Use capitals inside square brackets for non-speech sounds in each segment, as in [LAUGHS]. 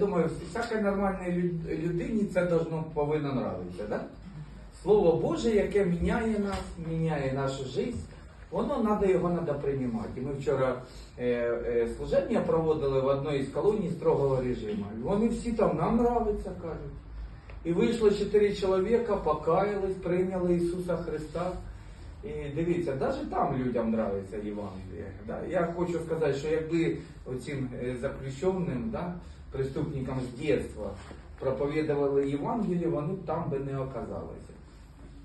думаю, всякій нормальній людині це должно, повинно нравитися, да? Слово Боже, яке міняє нас, міняє нашу життя, воно треба його треба приймати. Ми вчора е, е, служення проводили в одній із колоній строгого режиму. Вони всі там нам нравиться, кажуть. І вийшло чотири чоловіка, покаялись, прийняли Ісуса Христа. І дивіться, навіть там людям нравиться Євангеліє. Да? Я хочу сказати, що якби оцим е, заключеним, да, преступникам з дитинства проповідували Євангеліє, вони там би не оказалися.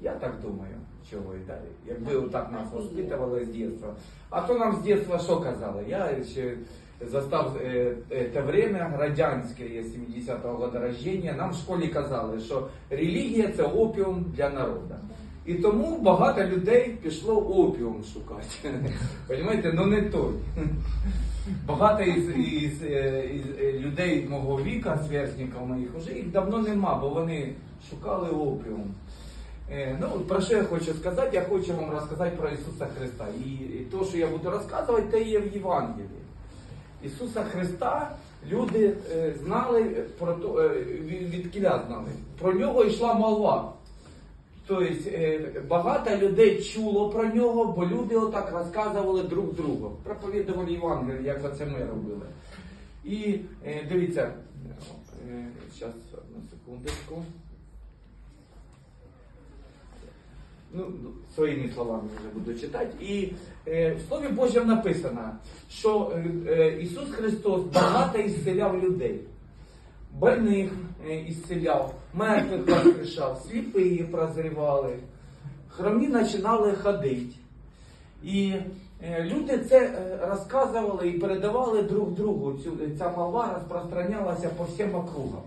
Я так думаю, чого і далі. Якби отак нас воспитували з дитинства. А то нам з дитинства що казали? Я ще застав е, е, те время радянське, є 70-го года рождения, нам в школі казали, що релігія це опіум для народу. І тому багато людей пішло опіум шукати. [LAUGHS] Понимаєте, ну не той. Багато із, із, е, із е, людей мого віка, сверстників моїх, вже їх давно нема, бо вони шукали опіум. Е, Ну, про що я хочу сказати? Я хочу вам розказати про Ісуса Христа. І, і то, що я буду розказувати, те є в Євангелії. Ісуса Христа люди знали про то, від кіля знали. Про нього йшла молва. Тобто е, багато людей чуло про нього, бо люди отак розказували друг другу. Проповідували Євангеліє, як оце ми робили. І е, дивіться, зараз одну секундочку. Ну, своїми словами вже буду читати. І е, в Слові Божому написано, що е, е, Ісус Христос багато ісцеляв людей. Больних е, ісцеляв, мертвих воскрешав, сліпі прозрівали, хромі починали ходити. І е, люди це е, розказували і передавали друг другу. Ця молва розпространялася по всім округам.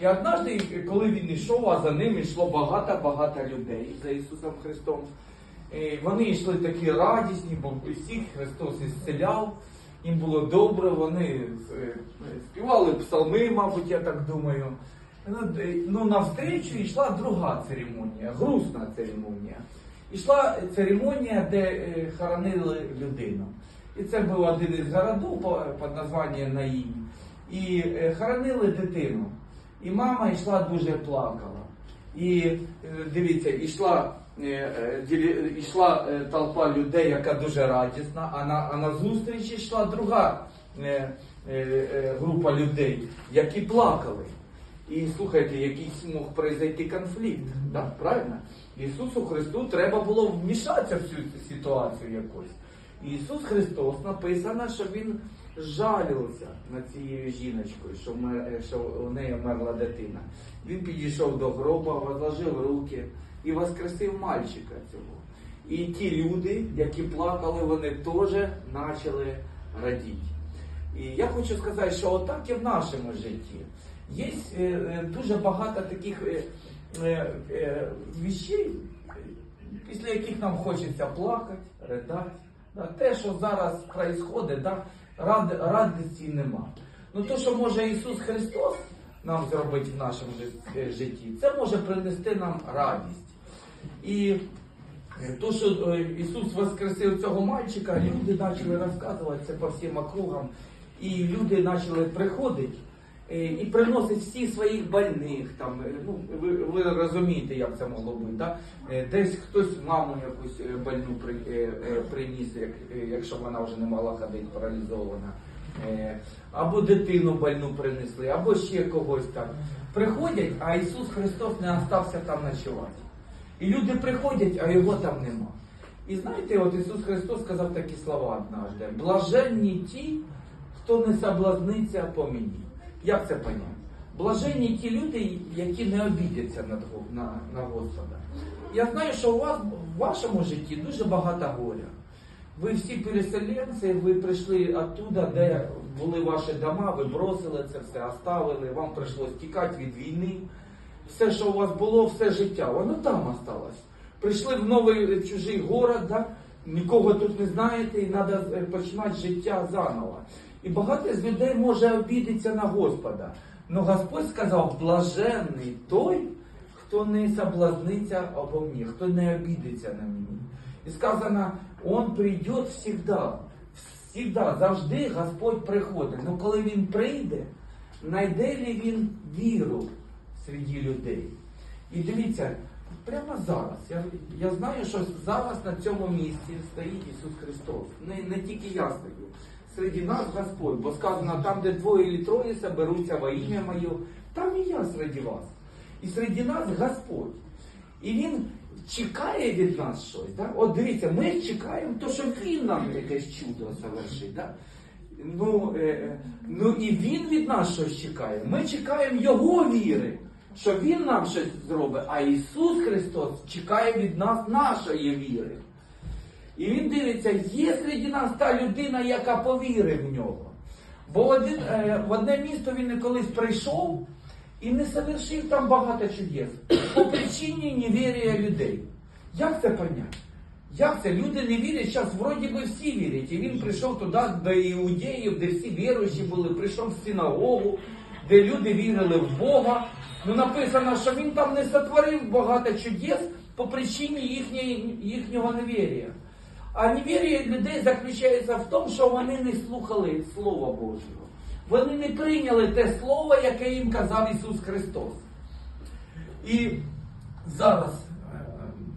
І однажды, коли він йшов, а за ним йшло багато-багато людей за Ісусом Христом. І вони йшли такі радісні, бо всіх Христос ісцеляв, їм було добре, вони е, співали псалми, мабуть, я так думаю. Ну, е, Ну, навстрічу йшла друга церемонія, грустна церемонія. Ішла церемонія, де е, хоронили людину. І це був один із городів під названням Наїм. І е, хоронили дитину. І мама йшла дуже плакала. І е, дивіться, йшла, е, е, йшла е, толпа людей, яка дуже радісна, а на, а на зустріч йшла друга е, е, е, група людей, які плакали. І слухайте, якийсь мог произойти конфлікт, да, правильно? Ісусу Христу треба було вмішатися в цю ситуацію якось. Ісус Христос написано, що Він жалівся над цією жіночкою, що, е, що у неї вмерла дитина. Він підійшов до гроба, возложив руки і воскресив мальчика цього. І ті люди, які плакали, вони теж почали радіти. І я хочу сказати, що отак і в нашому житті. Є е, е, дуже багато таких е, вещей, е, після яких нам хочеться плакати, ридати. Те, що зараз відбувається, да, рад, радості нема. Ну то, що може Ісус Христос нам зробити в нашому житті, це може принести нам радість. І е, то, що е, Ісус воскресив цього мальчика, люди почали розказувати по всім округам. І люди почали приходити е, і приносить всі своїх больних. Там, ну, ви, ви розумієте, як це могло бути. Да? Десь хтось маму якусь больну при, приніс, як, якщо вона вже не могла ходити, паралізована. Або дитину больну принесли, або ще когось там. Приходять, а Ісус Христос не остався там ночувати. І люди приходять, а його там нема. І знаєте, от Ісус Христос сказав такі слова однажды. Блаженні ті, хто не соблазниться по мені. Як це поняти? Блаженні ті люди, які не обідяться на, на, на Господа. Я знаю, що у вас в вашому житті дуже багато горя. Ви всі переселенці, ви прийшли оттуда, де були ваші дома, ви бросили це все, оставили, вам прийшлось тікати від війни. Все, що у вас було, все життя, воно там осталось. Прийшли в новий е, чужий город, да? нікого тут не знаєте, і треба починати життя заново. І багато з людей може обідатися на Господа. Но Господь сказав, блаженний той, хто не соблазниться обо мені, хто не обідеться на мені. І сказано, Он прийде всегда. Всегда, завжди Господь приходить. Ну коли Він прийде, знайде ли він віру серед людей. І дивіться, прямо зараз. Я, я знаю, що зараз на цьому місці стоїть Ісус Христос. Не, не тільки я стою. Серед нас Господь, бо сказано, там, де двоє чи троє соберуться во ім'я Моє, там і я серед вас. І серед нас Господь. І Він чекає від нас щось. Да? От дивіться, ми чекаємо, то, що Він нам якесь чудо завершить. Да? Ну, е, е, ну і Він від нас щось чекає. Ми чекаємо Його віри, що Він нам щось зробить, а Ісус Христос чекає від нас нашої віри. І він дивиться, є серед нас та людина, яка повірить в нього. Бо один, е, в одне місто він колись прийшов і не совершив там багато чудес по причині невір'я людей. Як це поняти? Як це? Люди не вірять, зараз вроді би всі вірять. І він прийшов туди, до іудеїв, де всі віруючі були, прийшов в синагогу, де люди вірили в Бога. Ну написано, що він там не сотворив багато чудес по причині їхньої, їхнього невір'я. А невір'я людей заключається в тому, що вони не слухали Слова Божого. Вони не прийняли те слово, яке їм казав Ісус Христос. І зараз е,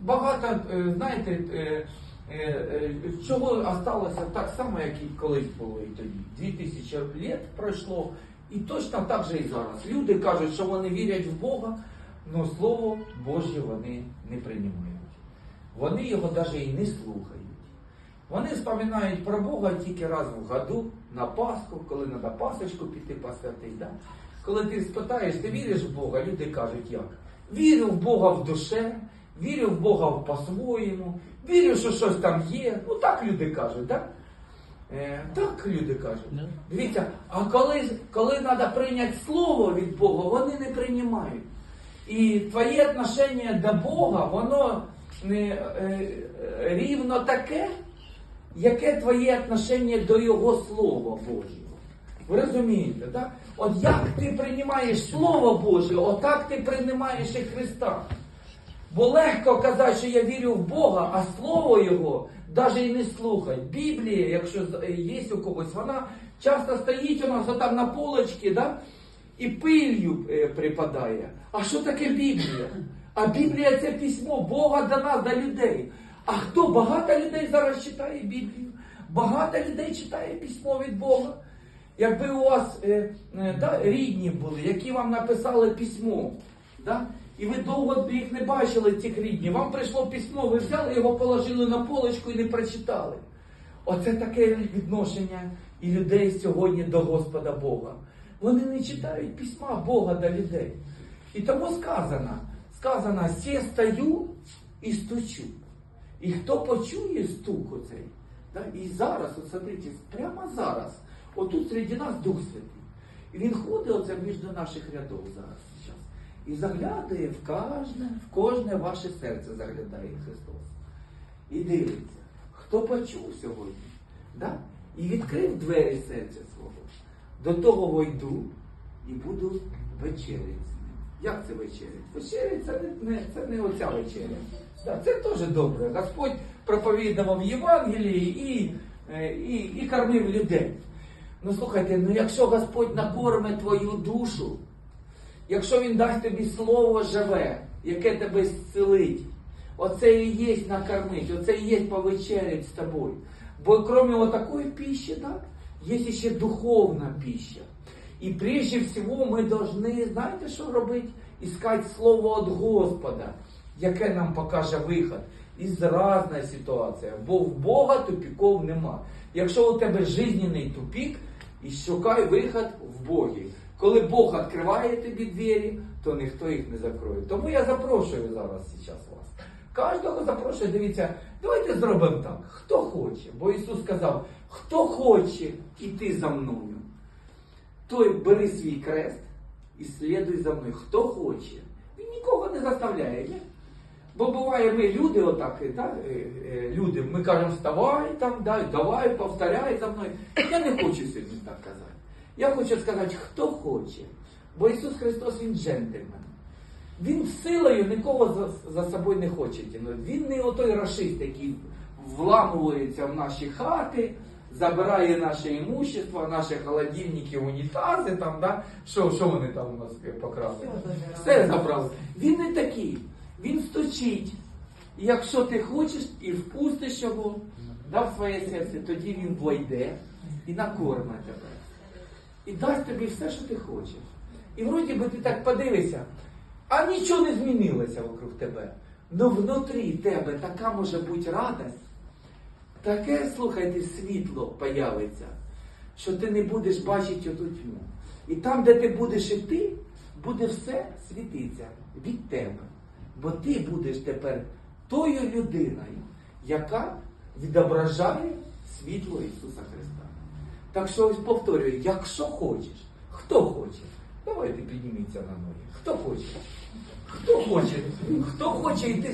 багато, е, знаєте, е, е, е, чого осталося так само, як і колись було і тоді. Дві тисячі літ пройшло, і точно так же і зараз. Люди кажуть, що вони вірять в Бога, але Слово Боже вони не приймають. Вони його навіть і не слухають. Вони споминають про Бога тільки раз в году на Пасху, коли треба Пасочку піти посвятити. Да? Коли ти спитаєш, ти віриш в Бога, люди кажуть як? Вірю в Бога в душе, вірю в Бога по-своєму, вірю, що щось там є. Ну так люди кажуть, так? Е, так люди кажуть. Да. Дивіться, а коли, коли треба прийняти слово від Бога, вони не приймають. І твоє отношення до Бога, воно не, е, е, рівно таке, яке твоє отношення до Його Слова Божого. Ви розумієте, так? От як ти приймаєш Слово Боже, отак ти приймаєш і Христа. Бо легко казати, що я вірю в Бога, а Слово Його навіть і не слухать. Біблія, якщо є у когось, вона часто стоїть у нас отам на полочці, да? і пилью е, припадає. А що таке Біблія? А Біблія це письмо Бога до нас, до людей. А хто багато людей зараз читає Біблію? Багато людей читає письмо від Бога. Якби у вас е, е, да, рідні були, які вам написали письмо, да? і ви довго їх не бачили, цих рідні, вам прийшло письмо, ви взяли його, положили на полочку і не прочитали. Оце таке відношення і людей сьогодні до Господа Бога. Вони не читають письма Бога до людей. І тому сказано, сказано, «Се стою і стучу. І хто почує стук оцей, да? і зараз, от смотрите, прямо зараз, отут серед нас Дух Святий. І він ходить оце між наших рядов зараз. І заглядає в кожне, в кожне ваше серце заглядає Христос. І дивиться, хто почув сьогодні, да? і відкрив двері серця свого. До того войду і буду вечеряти. Як це вечерять? Вечерять це не, це не оця вечеря. Да, це теж добре. Господь проповідував Євангелії і, е, і, і кормив людей. Ну слухайте, ну якщо Господь накорме твою душу, якщо Він дасть тобі слово живе, яке тебе зцілить, оце і є накормить, оце і є повечерять з тобою. Бо кроме вот такой пищи, да, есть еще духовная пища. Прежде всего мы должны, знаете, що робити? Искать слово від Господа, яке нам покаже виход із різної ситуації. Бо в Бога тупіков нема. Якщо у тебе жизненний тупік, і шукай виход в Богі. Коли Бог відкриває тобі двері, то ніхто їх не закроє. Тому я запрошую зараз зараз вас. Кожного запрошую, дивіться, давайте зробимо так. Хто хоче, бо Ісус сказав, хто хоче іти за мною, той бери свій крест і слідуй за мною. Хто хоче. Він нікого не заставляє. Ні? Бо буває, ми люди, отак, да, е, е, люди, ми кажемо, вставай там, да, давай, повторяй за мною. Я не хочу сьогодні так казати. Я хочу сказати, хто хоче. Бо Ісус Христос Він джентльмен. Він силою нікого за, за собою не хоче тягнути. Він не отой расист, який вламується в наші хати, забирає наше імущество, наші холодильники, унітази, там, да? що, що вони там у нас покрали? Все забрали. Він не такий. Він сточить. І якщо ти хочеш і впустиш його да, в своє серце, тоді він войде і накорме тебе. І дасть тобі все, що ти хочеш. І вроді би ти так подивишся, а нічого не змінилося вокруг тебе. Ну внутрі тебе така може бути радость, таке, слухайте, світло появиться, що ти не будеш бачити оту тьму. І там, де ти будеш іти, буде все світитися від тебе. Бо ти будеш тепер тою людиною, яка відображає світло Ісуса Христа. Так що ось повторюю, якщо хочеш, хто хоче, давайте підніміться на ноги. Хто хоче? Хто хоче? Хто хоче йти